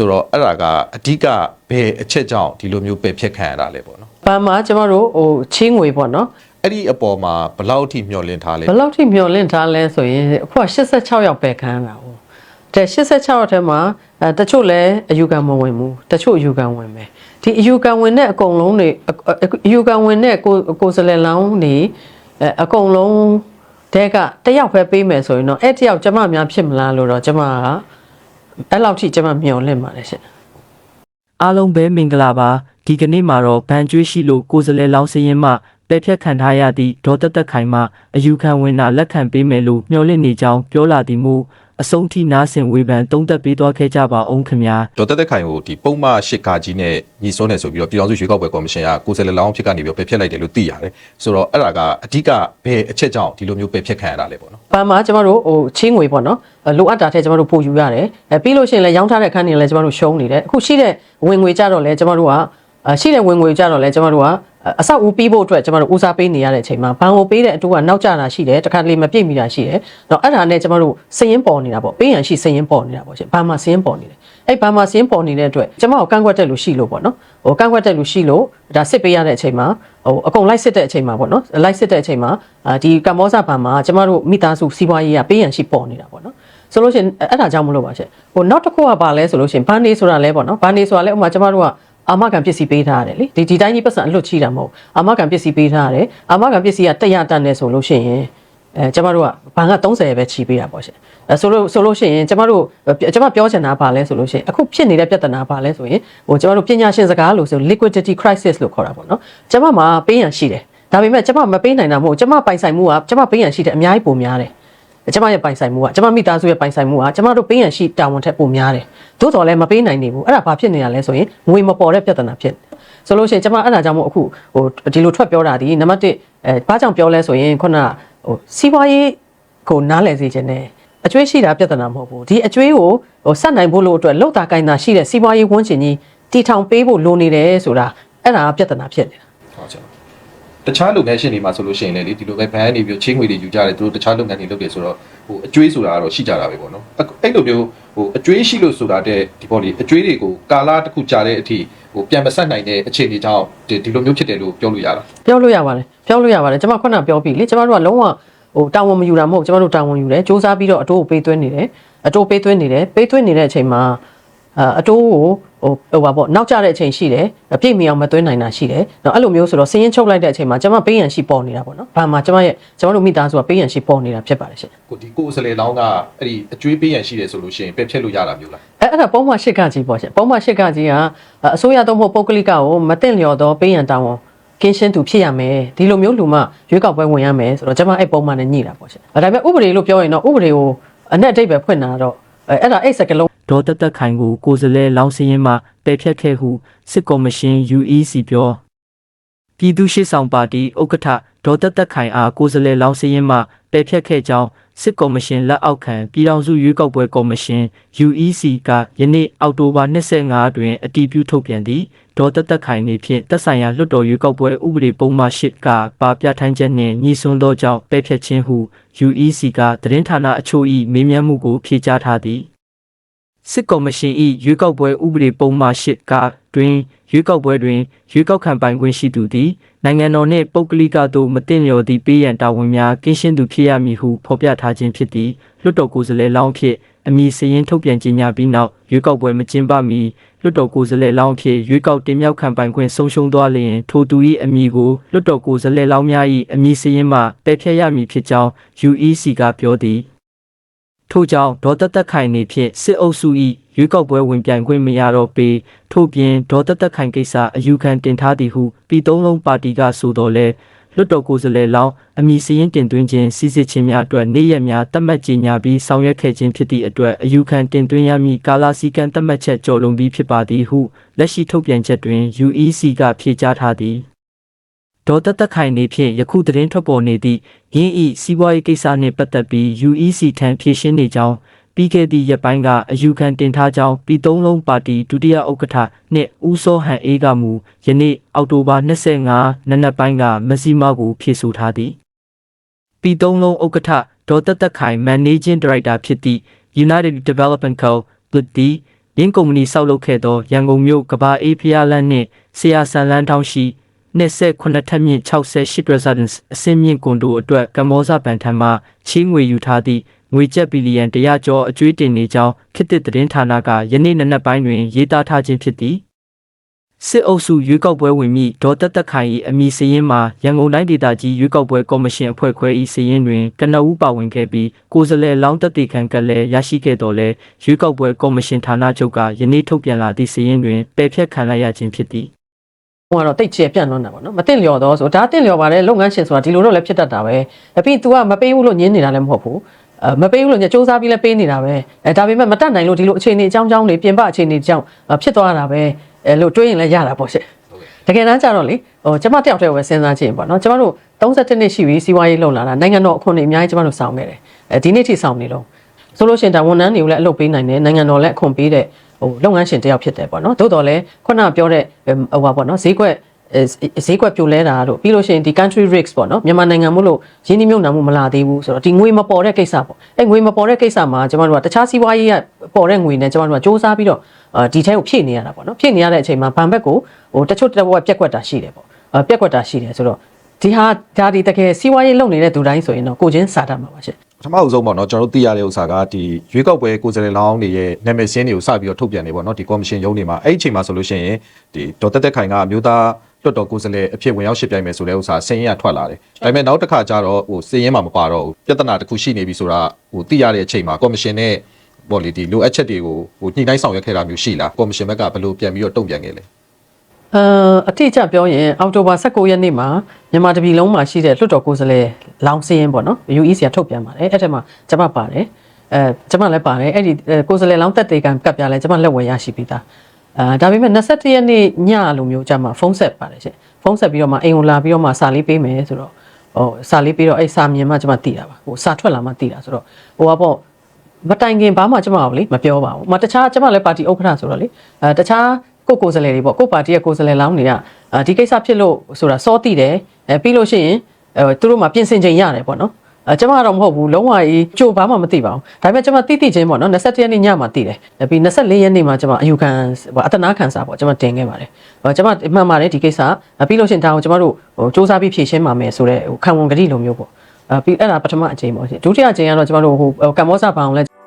ဆိုတော့အဲ့ဒါကအဓိကဘယ်အချက်ကြောင့်ဒီလိုမျိုးပယ်ဖြတ်ခံရတာလဲပေါ့နော်။ပန်မှာကျမတို့ဟိုချင်းငွေပေါ့နော်အဲ့ဒီအပေါ်မှာဘယ်လောက်ထိမျှော်လင့်ထားလဲ။ဘယ်လောက်ထိမျောလင့်ထားလဲဆိုရင်အခုက86ရောက်ပဲခံရတာဟုတ်။တဲ့86ရောက်ထဲမှာအဲတချို့လည်းအယူခံမဝင်ဘူး။တချို့အယူခံဝင်မယ်။ဒီအယူခံဝင်တဲ့အကုန်လုံးတွေအအယူခံဝင်တဲ့ကိုကိုယ်စလဲလောင်းနေအဲအကုန်လုံးတဲကတစ်ယောက်ပဲပေးမယ်ဆိုရင်တော့အဲ့တစ်ယောက်ကျမများဖြစ်မလားလို့တော့ကျမက အဲ့လောက်ထိကျမမျောလင့်ပါတယ်ရှင်အားလုံးပဲမင်္ဂလာပါဒီကနေ့မှာတော့ဗန်ကျွေးရှိလို့ကိုယ်စလဲလောင်းစရင်မှပဲဖြတ်ခံထားရသည့်ဒေါ်တက်တက်ခိုင်မှအယူခံဝင်တာလက်ခံပေးမယ်လို့မျှော်လင့်နေကြောင်းပြောလာသည်မူ အဆုံးထိနားဆင်ဝေဖန်တုံးသက်ပေးသွားခဲ့ကြပါအောင်ခင်ဗျာဒေါ်တက်တက်ခိုင်ကိုဒီပုံမှန်ရှစ်ကာကြီးနဲ့ညီစွန်းနေဆိုပြီးတော့ပြည်တော်စုရွေးကောက်ပွဲကော်မရှင်ကကိုယ်စားလှယ်လောင်းဖြစ်ကနေပြီးတော့ပယ်ဖြတ်လိုက်တယ်လို့သိရတယ်ဆိုတော့အဲ့ဒါကအဓိကဘယ်အချက်ကြောင့်ဒီလိုမျိုးပယ်ဖြတ်ခံရတာလဲပေါ့နော်ပန်မှာကျမတို့ဟိုချင်းငွေပေါ့နော်အဲလိုအပ်တာတဲ့ကျမတို့ပို့ယူရတယ်အဲပြီးလို့ရှိရင်လည်းရောင်းထားတဲ့အခန်းတွေလည်းကျမတို့ရှုံးနေတယ်အခုရှိတဲ့ဝင်ငွေကြတော့လည်းကျမတို့ကအဲရှိတဲ့ဝင်ငွေကြတော့လည်းကျမတို့က အဆောက်အဦပြီးဖို့အတွက်ကျမတို့ဦးစားပေးနေရတဲ့အချိန်မှာဘဏ်ကိုပေးတဲ့အတူကနောက်ကျတာရှိတယ်တခါတလေမပြည့်မီတာရှိတယ်တော့အဲ့ဒါနဲ့ကျမတို့စည်ရင်ပေါ်နေတာပေါ့ပေးရန်ရှိစည်ရင်ပေါ်နေတာပေါ့ရှင်ဘဏ်မှာစည်ရင်ပေါ်နေတယ်အဲ့ဘဏ်မှာစည်ရင်ပေါ်နေတဲ့အတွက်ကျမတို့ကန့်ကွက်တဲ့လူရှိလို့ပေါ့နော်ဟိုကန့်ကွက်တဲ့လူရှိလို့ဒါစစ်ပေးရတဲ့အချိန်မှာဟိုအကုန်လိုက်စစ်တဲ့အချိန်မှာပေါ့နော်လိုက်စစ်တဲ့အချိန်မှာအာဒီကမ္ဘောဇဘဏ်မှာကျမတို့မိသားစုစီးပွားရေးကပေးရန်ရှိပေါ်နေတာပေါ့နော်ဆိုလို့ရှိရင်အဲ့ဒါကြောင့်မလို့ပါရှင်ဟိုနောက်တစ်ခုကပါလဲဆိုလို့ရှိရင်ဘန်နေဆိုတာလဲပေါ့နော်ဘန်နေဆိုတာလဲဥပမာကျမတို့က အာမခံပစ္စည်းပေးထားရတယ်လေဒီဒီတိုင်းကြီးပတ်စံအလွတ်ချီတာမဟုတ်အာမခံပစ္စည်းပေးထားရတယ်အာမခံပစ္စည်းကတက်ရတတ်နေဆိုလို့ရှိရင်အဲကျမတို့ကဘဏ်က30ပဲချီပေးတာပေါ့ရှင်အဲဆိုလို့ဆိုလို့ရှိရင်ကျမတို့ကျမပြောချင်တာပါလဲဆိုလို့ရှိရင်အခုဖြစ်နေတဲ့ပြဿနာပါလဲဆိုရင်ဟိုကျမတို့ပညာရှင်စကားလို့ဆို liquidity crisis လို့ခေါ်တာပေါ့နော်ကျမမှာပေးရန်ရှိတယ်ဒါပေမဲ့ကျမမပေးနိုင်တာမဟုတ်ကျမပိုင်ဆိုင်မှုကကျမပေးရန်ရှိတယ်အများကြီးပိုများတယ် ကျမရဲ့ပိုင်ဆိုင်မှုကကျမမိသားစုရဲ့ပိုင်ဆိုင်မှုကကျမတို့ပေးရန်ရှိတာဝန်ထက်ပိုများတယ်။သို့တော်လည်းမပေးနိုင်နေဘူး။အဲ့ဒါဘာဖြစ်နေရလဲဆိုရင်ငွေမပေါ်တဲ့ပြဿနာဖြစ်နေ။ဆိုလို့ရှိရင်ကျမအဲ့ဒါကြောင့်မို့အခုဟိုဒီလိုထွက်ပြောတာဒီနံပါတ်1အဲဘာကြောင့်ပြောလဲဆိုရင်ခုနဟိုစီးပွားရေးကိုနားလည်စေခြင်းနဲ့အကျွေးရှိတာပြဿနာမဟုတ်ဘူး။ဒီအကျွေးကိုဟိုဆက်နိုင်ဖို့လို့အတွက်လောက်တာကိုင်းတာရှိတဲ့စီးပွားရေးဝန်းကျင်ကြီးတီထောင်ပေးဖို့လိုနေတယ်ဆိုတာအဲ့ဒါကပြဿနာဖြစ်နေတာ။ဟုတ်ချင် တခြားလုပ်ငန်းရှင်တွေမှာဆိုလို့ရှိရင်လည်းလေဒီလိုပဲဘဏ်ကနေပြီးချင်းငွေတွေယူကြတယ်သူတို့တခြားလုပ်ငန်းတွေလုပ်တယ်ဆိုတော့ဟိုအကျွေးဆိုတာကတော့ရှိကြတာပဲပေါ့နော်အဲ့လိုမျိုးဟိုအကျွေးရှိလို့ဆိုတာတဲ့ဒီပေါ့လေအကျွေးတွေကိုကာလာတစ်ခုကြာတဲ့အထိဟိုပြန်မဆက်နိုင်တဲ့အခြေအနေကြောင့်ဒီဒီလိုမျိုးဖြစ်တယ်လို့ပြောလို့ရလားပြောလို့ရပါတယ်ပြောလို့ရပါတယ်ကျွန်မခုနပြောပြီလေကျွန်မတို့ကလုံးဝဟိုတာဝန်မယူတာမဟုတ်ကျွန်မတို့တာဝန်ယူတယ်စ조사ပြီးတော့အတိုးကိုပေးသွင်းနေတယ်အတိုးပေးသွင်းနေတယ်ပေးသွင်းနေတဲ့အချိန်မှာ အတိုးကိုဟိုဟိုပါပေါ့နောက်ကျတဲ့အချိန်ရှိတယ်ပြည့်မီအောင်မသွင်းနိုင်တာရှိတယ်နော်အဲ့လိုမျိုးဆိုတော့စင်းရင်ချုပ်လိုက်တဲ့အချိန်မှာကျွန်မပေးရန်ရှိပေါ်နေတာပေါ့နော်ဘာမှကျွန်မရဲ့ကျွန်တော်တို့မိသားစုကပေးရန်ရှိပေါ်နေတာဖြစ်ပါတယ်ရှင်ကိုဒီကိုအစလေလောင်းကအဲ့ဒီအကျွေးပေးရန်ရှိတယ်ဆိုလို့ရှိရင်ပြက်ဖြက်လို့ရတာမျိုးလားအဲ့အဲ့ဒါပုံမှန်ရှစ်ကကြီးပေါ့ရှင်ပုံမှန်ရှစ်ကကြီးကအစိုးရတော့မဟုတ်ပုဂ္ဂလိကကိုမတင်လျော်တော့ပေးရန်တောင်းဝန်ကင်းရှင်းသူဖြစ်ရမယ်ဒီလိုမျိုးလူမှရွေးကောက်ပွဲဝင်ရမယ်ဆိုတော့ကျွန်မအဲ့ပုံမှန်နဲ့ညှိတာပေါ့ရှင်ဒါပေမဲ့ဥပဒေလို့ပြောရင်တော့ဥပဒေကိုအနဲ့အတိတ်ပဲဖွင့်တာတော့အဲ့ဒါအဲ့စကလုံး ဒေါ်တက်တက်ခိုင်ကိုကိုယ်စလဲလောင်းစရင်မှပဲဖြတ်ခဲ့ဟုစစ်ကော်မရှင် UEC ပြောပြည်သူ့ရှေ့ဆောင်ပါတီဥက္ကဋ္ဌဒေါ်တက်တက်ခိုင်အားကိုယ်စလဲလောင်းစရင်မှပဲဖြတ်ခဲ့ကြောင်းစစ်ကော်မရှင်လက်အောက်ခံပြည်ထောင်စုရွေးကောက်ပွဲကော်မရှင် UEC ကယနေ့အောက်တိုဘာ25တွင်အတည်ပြုထုတ်ပြန်သည့်ဒေါ်တက်တက်ခိုင်နေဖြင့်သက်ဆိုင်ရာလွှတ်တော်ရွေးကောက်ပွဲဥပဒေပုံမှန်၈ကပါပြဋ္ဌာန်းချက်နှင့်ညီစွန်းသောကြောင့်ပဲဖြတ်ခြင်းဟု UEC ကသတင်းဌာနအချို့၏မေးမြန်းမှုကိုဖြေကြားထားသည် စစ်ကော်မရှင်၏ရွေးကောက်ပွဲဥပဒေပုံမှန်၈ကတွင်ရွေးကောက်ပွဲတွင်ရွေးကောက်ခံပိုင်ခွင့်ရှိသူသည်နိုင်ငံတော်နှင့်ပုဂ္ဂလိကသို့မတင်လျော်သည့်ပေးရန်တာဝန်များကင်းရှင်းသူဖြစ်ရမည်ဟုဖော်ပြထားခြင်းဖြစ်သည်လွှတ်တော်ကိုယ်စားလှယ်လောင်းဖြစ်အမည်စရင်ထုတ်ပြန်ကြေညာပြီးနောက်ရွေးကောက်ပွဲမကျင်းပမီလွှတ်တော်ကိုယ်စားလှယ်လောင်းဖြစ်ရွေးကောက်တင်မြှောက်ခံပိုင်ခွင့်ဆုံးရှုံးသွားလျင်ထိုသူ၏အမည်ကိုလွှတ်တော်ကိုယ်စားလှယ်လောင်းများ၏အမည်စရင်မှပယ်ဖျက်ရမည်ဖြစ်ကြောင်း UEC ကပြောသည် ထို့ကြောင့်ဒေါ်တက်တက်ခိုင်နေဖြင့်စစ်အုပ်စု၏ရွေးကောက်ပွဲဝင်ပြိုင်ခွင့်မရတော့ပေထို့ပြင်ဒေါ်တက်တက်ခိုင်ကိစ္စအယူခံတင်ထားသည်ဟုပြည်သုံးလုံးပါတီကဆိုတော်လဲလွတ်တော်ကိုယ်စားလှယ်လောင်းအမည်စရင်တင်သွင်းခြင်းစီစစ်ခြင်းများအတွက်နေ့ရက်များတတ်မှတ်ကြေညာပြီးဆောင်ရွက်ခဲ့ခြင်းဖြစ်သည့်အတွက်အယူခံတင်သွင်းရမည့်ကာလာစည်းကမ်းတတ်မှတ်ချက်ကျော်လွန်ပြီးဖြစ်ပါသည်ဟုလက်ရှိထုတ်ပြန်ချက်တွင် UEC ကဖြေကြားထားသည် ဒေါ်တက်တက်ခိုင်နေဖြင့်ယခုသတင်းထွက်ပေါ်နေသည့်ရင်းဤစီးပွားရေးကိစ္စနှင့်ပတ်သက်ပြီး UEC ထံဖြေရှင်းနေကြောင်းပြီးခဲ့သည့်ရက်ပိုင်းကအယူခံတင်ထားကြောင်းပြည်သုံးလုံးပါတီဒုတိယဥက္ကဋ္ဌနှင့်ဦးစောဟန်အေးကမူယနေ့အောက်တိုဘာ25နံနက်ပိုင်းကမက်ဆီမာကိုဖြေဆိုထားသည်ပြည်သုံးလုံးဥက္ကဋ္ဌဒေါ်တက်တက်ခိုင် Managing Director ဖြစ်သည့် United Development Co. ပြည်ရင်းကုမ္ပဏီဆောက်လုပ်ခဲ့သောရန်ကုန်မြို့ကဘာအေးဖျားလန်းနှင့်ဆရာဆန်လန်းတောင်းရှိ 29ထပ်မြင့်68 residence အစင်းမြင့်ကွန်ဒိုအတွက်ကမ္ဘောဇဘန်ထံမှချီးငွေယူထားသည့်ငွေကျပ်ဘီလီယံ100ကျော်အကျွေးတင်နေကြောင်းခေတ်သစ်သတင်းဌာနကယနေ့နံနက်ပိုင်းတွင်ရေးသားထားခြင်းဖြစ်သည်စစ်အုပ်စုရွေးကောက်ပွဲဝင်မိဒေါ်တက်တက်ခိုင်၏အမည်စရင်းမှာရန်ကုန်တိုင်းဒေသကြီးရွေးကောက်ပွဲကော်မရှင်အဖွဲ့ခွဲ၏စရင်းတွင်ကနအူးပါဝင်ခဲ့ပြီးကိုယ်စားလှယ်လောင်းတက်တီခံကလည်းရရှိခဲ့တော်လဲရွေးကောက်ပွဲကော်မရှင်ဌာနချုပ်ကယနေ့ထုတ်ပြန်လာသည့်စရင်းတွင်ပယ်ဖျက်ခံလိုက်ရခြင်းဖြစ်သည်ဟို ကတော့တိတ်ချေပြန့်လွန်းတာပေါ့နော်မတင်လျော်တော့ဆိုဒါတင်လျော်ပါတယ်လုပ်ငန်းရှင်ဆိုတာဒီလိုတော့လည်းဖြစ်တတ်တာပဲအပြင် तू ကမပေးဘူးလို့ညင်းနေတာလည်းမဟုတ်ဘူးအဲမပေးဘူးလို့ညစူးစမ်းပြီးလည်းပေးနေတာပဲအဲဒါပေမဲ့မတတ်နိုင်လို့ဒီလိုအခြေအနေအကြောင်းအကြောင်းတွေပြင်ပအခြေအနေအကြောင်းဖြစ်သွားတာပဲအဲလို့တွေးရင်လည်းရတာပေါ့ရှင့်တကယ်တမ်းကျတော့လေဟိုကျမတယောက်တည်းပဲစဉ်းစားကြည့်ရင်ပေါ့နော်ကျမတို့31နှစ်ရှိပြီစီးပွားရေးလုပ်လာတာနိုင်ငံတော်အခွင့်အရေးအများကြီးကျမတို့ဆောင်ခဲ့တယ်အဲဒီနေ့ထိဆောင်နေတော့ဆိုလို့ရှိရင်ဒါဝန်ထမ်းတွေကိုလည်းအလုပ်ပေးနိုင်တယ်နိုင်ငံတော်လည်းအခွင့်ပေးတဲ့ ဟိုလုပ်ငန်းရှင်တယောက်ဖြစ်တယ်ပေါ့နော်သို့တော်လည်းခုနကပြောတဲ့ဟိုပါပေါ့နော်ဈေးကွက်ဈေးကွက်ပြိုလဲတာတို့ပြီးလို့ရှိရင်ဒီ country risks ပေါ့နော်မြန်မာနိုင်ငံမို့လို့ရင်းနှီးမြှုပ်နှံမှုမလာသေးဘူးဆိုတော့ဒီငွေမပေါ်တဲ့ကိစ္စပေါ့အဲငွေမပေါ်တဲ့ကိစ္စမှာကျမတို့ကတခြားစီးပွားရေးကပေါ်တဲ့ငွေနဲ့ကျမတို့ကစ조사ပြီးတော့အာဒီထဲကိုဖြည့်နေရတာပေါ့နော်ဖြည့်နေရတဲ့အချိန်မှာဘဏ်ဘက်ကိုဟိုတချို့တစ်ဝက်ပြက်ကွက်တာရှိတယ်ပေါ့အာပြက်ကွက်တာရှိတယ်ဆိုတော့ဒီဟာဒါဒီတကယ်စီးပွားရေးလုပ်နေတဲ့သူတိုင်းဆိုရင်တော့ကိုချင်းစာတတ်မှာပါရှင့် ပထမအဆုံးပေါ့နော်ကျွန်တော်တို့သိရတဲ့ဥစ္စာကဒီရွေးကောက်ပွဲကိုယ်စားလှယ်လောင်းတွေရဲ့နာမည်စင်းတွေကိုစပြီးတော့ထုတ်ပြန်နေပေါ့နော်ဒီကော်မရှင်ရုံးတွေမှာအဲ့ဒီအချိန်မှာဆိုလို့ရှိရင်ဒီဒေါ်တက်တက်ခိုင်ကအမျိုးသားလွတ်တော်ကိုယ်စားလှယ်အဖြစ်ဝင်ရောက်ရှင်းပြိုင်မယ်ဆိုတဲ့ဥစ္စာစင်ရင်ကထွက်လာတယ်ဒါပေမဲ့နောက်တစ်ခါကျတော့ဟိုစင်ရင်မှာမပါတော့ဘူးပြဿနာတစ်ခုရှိနေပြီဆိုတာဟိုသိရတဲ့အချိန်မှာကော်မရှင်နဲ့ပေါ့လေဒီလိုအပ်ချက်တွေကိုဟိုညှိနှိုင်းဆောင်ရွက်ခဲ့တာမျိုးရှိလားကော်မရှင်ဘက်ကဘယ်လိုပြန်ပြီးတော့တုံ့ပြန်ခဲ့လဲ အာအတိအကျပြောရင်အောက်တိုဘာ16ရက်နေ့မှာမြန်မာတပြည်လုံးမှာရှိတဲ့လွှတ်တော်ကိုယ်စားလှယ်လောင်းစင်းရင်ပေါ့နော် UEC ကထုတ်ပြန်ပါတယ်အဲ့ထက်မှာကျွန်မပါတယ်အဲကျွန်မလည်းပါတယ်အဲ့ဒီကိုယ်စားလှယ်လောင်းတက်တေကံကပ်ပြလဲကျွန်မလက်ဝယ်ရရှိပြီးသားအာဒါပေမဲ့21ရက်နေ့ညလိုမျိုးကျမှဖုန်းဆက်ပါတယ်ရှင်ဖုန်းဆက်ပြီးတော့မှအိမ်ကိုလာပြီးတော့မှစာလေးပေးမယ်ဆိုတော့ဟိုစာလေးပေးတော့အဲ့စာမြင်မှကျွန်မသိတာပါဟိုစာထွက်လာမှသိတာဆိုတော့ဟိုကပေါ့မတိုင်ခင်ဘာမှကျမကိုလေမပြောပါဘူး။မတခြားကျမလည်းပါတီဥက္ကဋ္ဌဆိုတော့လေအဲတခြား ကိုကိုယ်စားလှယ်တွေပေါ့ကိုပါတီရဲ့ကိုယ်စားလှယ်လောင်းတွေကအာဒီကိစ္စဖြစ်လို့ဆိုတာစောတိတယ်အဲပြီးလို့ရှိရင်အဲသူတို့မှပြင်ဆင်ချိန်ရတယ်ပေါ့နော်အဲကျမကတော့မဟုတ်ဘူးလုံးဝကြီးကြိုဘာမှမသိပါဘူးဒါပေမဲ့ကျမတိတိချင်းပေါ့နော်21ရက်နေ့ညမှာသိတယ်ပြီး24ရက်နေ့မှာကျမအယူခံအတနာခံစာပေါ့ကျမတင်ခဲ့ပါတယ်ဟောကျမမှန်ပါတယ်ဒီကိစ္စပြီးလို့ရှိရင်ဒါကိုကျမတို့ဟိုစူးစမ်းပြီးဖြေရှင်းပါမယ်ဆိုတော့ဟိုခံဝန်ကတိလိုမျိုးပေါ့အဲပြီးအဲ့ဒါပထမအချိန်ပေါ့ဒုတိယအချိန်ကတော့ကျမတို့ဟိုကမ္ဘောဇဘဏ်ကိုလည်း